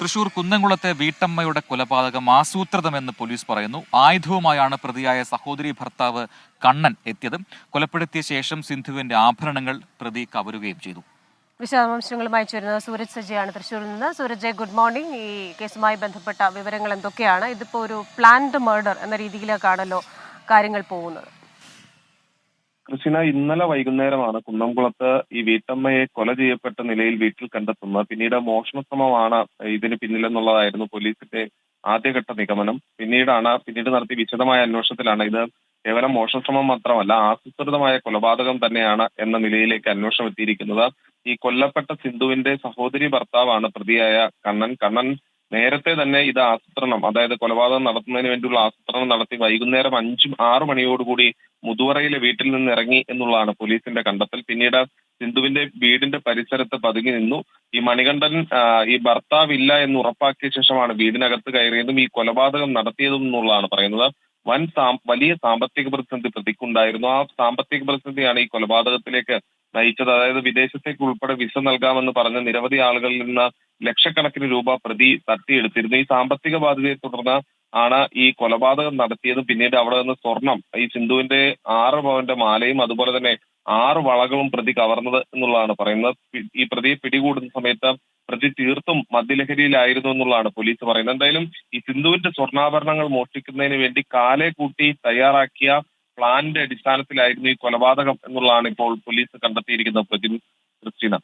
തൃശൂർ കുന്നംകുളത്തെ വീട്ടമ്മയുടെ കൊലപാതകം ആസൂത്രിതമെന്ന് പോലീസ് പറയുന്നു. ആയുധവുമായാണ് പ്രതിയായ സഹോദരി ഭർത്താവ് കണ്ണൻ എത്തിയത്. കൊലപ്പെടുത്തിയ ശേഷം സിന്ധുവിന്റെ ആഭരണങ്ങൾ പ്രതി കവരുകയും ചെയ്തു. വിശദാംശങ്ങളുമായി ചേരുന്നത് സൂരജ് സജയാണ്. തൃശ്ശൂരിൽ നിന്ന് സൂരജ് ഗുഡ് മോർണിംഗ്. ഈ കേസുമായി ബന്ധപ്പെട്ട വിവരങ്ങൾ എന്തൊക്കെയാണ്? ഇതിപ്പോ ഒരു പ്ലാൻഡ് മർഡർ എന്ന രീതിയിലേക്കാണല്ലോ കാര്യങ്ങൾ പോകുന്നത്. കൃഷ്ണ ഇന്നലെ വൈകുന്നേരമാണ് കുന്നംകുളത്ത് ഈ വീട്ടമ്മയെ കൊല ചെയ്യപ്പെട്ട നിലയിൽ വീട്ടിൽ കണ്ടെത്തുന്നത്. പിന്നീട് മോഷണശ്രമമാണ് ഇതിന് പിന്നിലെന്നുള്ളതായിരുന്നു പോലീസിന്റെ ആദ്യഘട്ട നിഗമനം. പിന്നീടാണ് പിന്നീട് നടത്തിയ വിശദമായ അന്വേഷണത്തിലാണ് ഇത് കേവലം മോഷണശ്രമം മാത്രമല്ല ആസൂത്രിതമായ കൊലപാതകം തന്നെയാണ് എന്ന നിലയിലേക്ക് അന്വേഷണം എത്തിയിരിക്കുന്നത്. ഈ കൊല്ലപ്പെട്ട സിന്ധുവിന്റെ സഹോദരി ഭർത്താവാണ് പ്രതിയായ കണ്ണൻ. കണ്ണൻ നേരത്തെ തന്നെ ഇത് ആസൂത്രണം അതായത് കൊലപാതകം നടത്തുന്നതിന് വേണ്ടിയുള്ള ആസൂത്രണം നടത്തി വൈകുന്നേരം അഞ്ചും ആറു മണിയോടുകൂടി മുതുവറയിലെ വീട്ടിൽ നിന്ന് ഇറങ്ങി എന്നുള്ളതാണ് പോലീസിന്റെ കണ്ടെത്തൽ. പിന്നീട് സിന്ധുവിന്റെ വീടിന്റെ പരിസരത്ത് പതുങ്ങി നിന്നു. ഈ മണികണ്ഠൻ ഈ ഭർത്താവില്ല എന്ന് ഉറപ്പാക്കിയ ശേഷമാണ് വീടിനകത്ത് കയറിയതും ഈ കൊലപാതകം നടത്തിയതും എന്നുള്ളതാണ് പറയുന്നത്. വൻ വലിയ സാമ്പത്തിക പ്രതിസന്ധി പ്രതിക്കുണ്ടായിരുന്നു. ആ സാമ്പത്തിക പ്രതിസന്ധിയാണ് ഈ കൊലപാതകത്തിലേക്ക് നയിച്ചത്. അതായത് വിദേശത്തേക്ക് ഉൾപ്പെടെ വിസ നൽകാമെന്ന് പറഞ്ഞ നിരവധി ആളുകളിൽ നിന്ന് ലക്ഷക്കണക്കിന് രൂപ പ്രതി തട്ടിയെടുത്തിരുന്നു. ഈ സാമ്പത്തിക ബാധ്യതയെ തുടർന്ന് ആണ് ഈ കൊലപാതകം നടത്തിയത്. പിന്നീട് അവിടെ നിന്ന് സ്വർണം ഈ സിന്ധുവിന്റെ ആറ് പവന്റെ മാലയും അതുപോലെ തന്നെ ആറ് വളകളും പ്രതി കവർന്നത് എന്നുള്ളതാണ് പറയുന്നത്. ഈ പ്രതിയെ പിടികൂടുന്ന സമയത്ത് പ്രതി തീർത്തും മദ്യലഹരിയിലായിരുന്നു എന്നുള്ളതാണ് പോലീസ് പറയുന്നത്. എന്തായാലും ഈ സിന്ധുവിന്റെ സ്വർണാഭരണങ്ങൾ മോഷ്ടിക്കുന്നതിന് വേണ്ടി കാലെ കൂട്ടി തയ്യാറാക്കിയ പ്ലാനിന്റെ അടിസ്ഥാനത്തിലായിരുന്നു ഈ കൊലപാതകം എന്നുള്ളതാണ് ഇപ്പോൾ പോലീസ് കണ്ടെത്തിയിരിക്കുന്നത് പ്രതി ക്രിസ്റ്റീന.